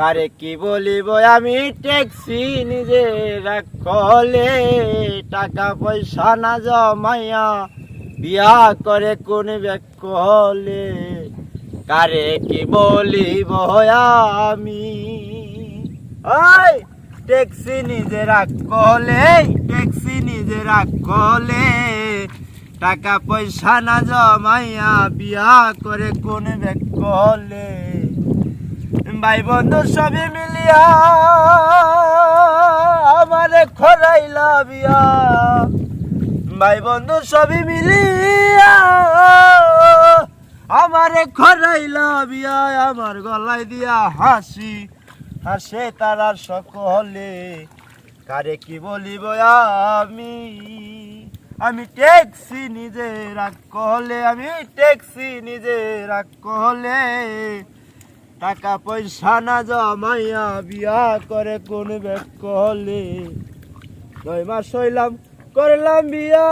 কারে কি বলিব? আমি ট্যাক্সি নিজে কলে টাকা পয়সা না জমাইয়া বিয়া করে কোন কলে কারে কি বলিব আমি? ট্যাক্সি নিজে কলে ট্যাক্সি নিজে কলে টাকা পয়সা না জমাইয়া বিয়া করে কোন কলে ভাই বন্ধু সবই মিলিয়া আমারে খরাইলা বিয়া। ভাই বন্ধু সবই মিলিয়া আমারে খরাইলা বিয়া। আমার গলায় দিয়া হাসি, হাসে তারার সকলে। কারে কি বলিব আমি? আমি ট্যাক্সি নিজে রাগ কলে আমি ট্যাক্সি নিজে রাগ কলে টাকা পয়সা না জমাইয়া বিয়া করে কোন ব্যাগ কলে নয় মাস হইলাম, করলাম বিয়া।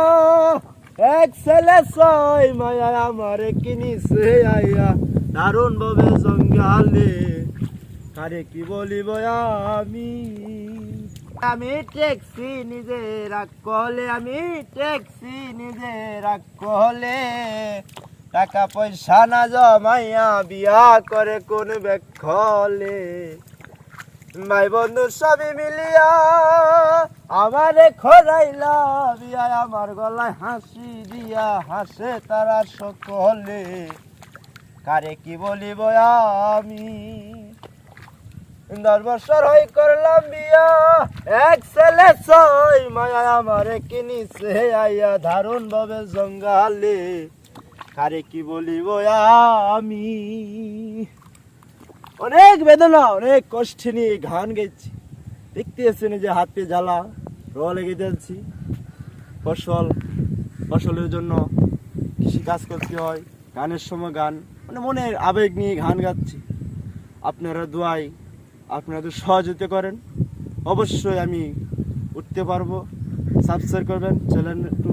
এক ছেলে ছয় মায়া আমার কিনিছে আইয়া, দারুণ ভাবে জঙ্গালে। কারে কি বলিব আমি? আমি ট্যাক্সি নিজে রাগ কলে আমি ট্যাক্সি নিজে রাগ কলে টাকা পয়সা না জমাইয়া বিয়া করে কোন বেখলে ভাই বন্ধু, সবই মিলিয়া আমারে খরাইলা বিয়া আমার গলায় হাসি দিয়া হাসে তারা সকলে। কারে কি বলিব আমি? দশ বছর হই করলাম বিয়া, এক ছেলে ছয় মায়া আমারে কিনিছে, আইয়া দারুণ ভাবে জঙ্গালে। কারে কি বলিব আমি? অনেক বেদনা, অনেক কষ্ট নিয়ে গান গেছি দেখতে এসেছেন যে হাতে জ্বালা, রোয়া লেগে যাচ্ছি ফসল, ফসলের জন্য কৃষি কাজ করতে হয়, গানের সময় গান মানে মনের আবেগ নিয়ে গান গাচ্ছি। আপনারা দোয়াই আপনারা সহযোগিতা করেন। অবশ্যই আমি উঠতে পারব। সাবস্ক্রাইব করবেন চ্যানেল একটু